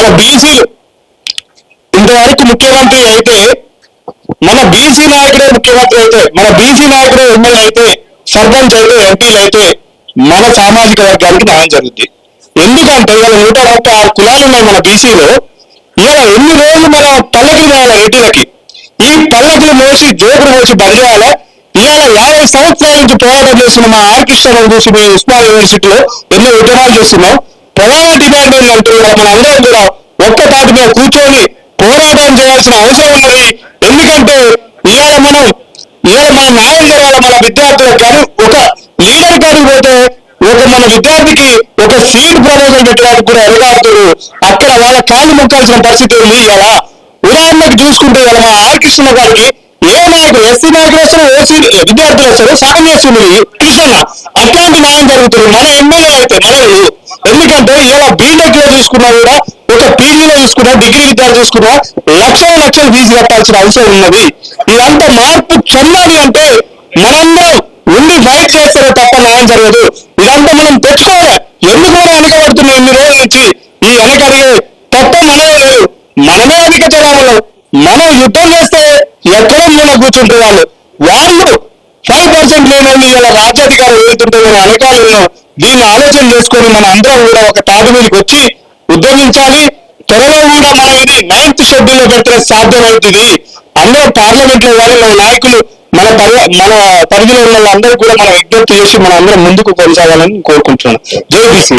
మన బీసీలు ఇంతవరకు ముఖ్యమంత్రి అయితే మన బీసీ నాయకుడే ముఖ్యమంత్రి అయితే మన బీసీ నాయకుడే ఎమ్మెల్యే అయితే సర్పంచ్ అయితే ఎంపీలు అయితే మన సామాజిక వర్గానికి న్యాయం జరుగుద్ది. ఎందుకంటే ఇవాళ నూట ముప్పై ఆరు కులాలు ఉన్నాయి మన బీసీలో ఇవాళ ఎన్ని రోజులు మన పల్లకి పోవాలి రెడ్డిలకి ఈ పల్లకిని మోసి జోకులు మోసి బంద్ చేయాలి ఇవాళ యాభై సంవత్సరాల నుంచి పోరాటం చేస్తున్న మా ఆర్ చూసి మేము ఉస్మాన్ యూనివర్సిటీలో ఎన్నో ఉద్యమాలు చేస్తున్నాం. ప్రధాన డిపార్ట్మెంట్ అంటూ మనందరం మన కూడా. ఒక్క తాటి మీద కూర్చొని పోరాటం చేయాల్సిన అవసరం ఉన్నది. ఎందుకంటే ఇవాళ మనం ఇవాళ మన న్యాయం జరగాల మన విద్యార్థులకు కానీ ఒక లీడర్ కాడికి పోతే ఒక మన విద్యార్థికి ఒక సీట్ ప్రమోషన్ పెట్టడానికి కూడా ఎరగాడుతారు అక్కడ వాళ్ళ కాళ్ళు ముక్కాల్సిన పరిస్థితి ఉంది ఇవాళ ఉదాహరణకు చూసుకుంటే ఇవాళ మా ఆర్కృష్ణ గారికి ఏ నాయకుడు ఎస్సీ నాయకులు వస్తారు ఓసీ విద్యార్థులు వస్తారు సగం చేస్తుంది కృష్ణ అట్లాంటి న్యాయం జరుగుతుంది. మన ఎమ్మెల్యే అయితే మన బీటెక్లో చూసుకున్నా కూడా ఒక పీజీలో చూసుకున్నా డిగ్రీ విద్యార్థి చూసుకున్నా లక్షల లక్షలు ఫీజు కట్టాల్సిన అవసరం ఉన్నది. ఇదంతా మార్పు చెందాలి అంటే మనందరం ఉండి ఫైట్ చేస్తేనే తప్ప న్యాయం జరగదు. ఇదంతా మనం తెచ్చుకోవాలి ఎందుకు కూడా వెనకబడుతున్నాం ఇన్ని రోజుల నుంచి? ఈ వెనకడిగే తప్ప మనమే లేదు మనమే అధిక జనాభాలో మనం యుద్ధం చేస్తే ఎక్కడో మూల కూర్చుంటే వాళ్ళు వాళ్ళు ఫైవ్ పర్సెంట్ లేని ఇలా రాజ్యాధికారులు వెళ్తుంటే మనం ఉన్నాం దీన్ని ఆలోచన చేసుకొని మన అందరం కూడా ఒక తాటి మీదకి వచ్చి ఉద్యమించాలి. త్వరలో కూడా మనం ఇది నైన్త్ షెడ్యూల్లో సాధ్యం సాధ్యమవుతుంది. అందరూ పార్లమెంట్లో కానీ మన నాయకులు మన పరి మన పరిధిలో ఉన్న వాళ్ళందరూ కూడా మనం విజ్ఞప్తి చేసి మనం అందరం ముందుకు కొనసాగాలని కోరుకుంటున్నాను. జై బీసీ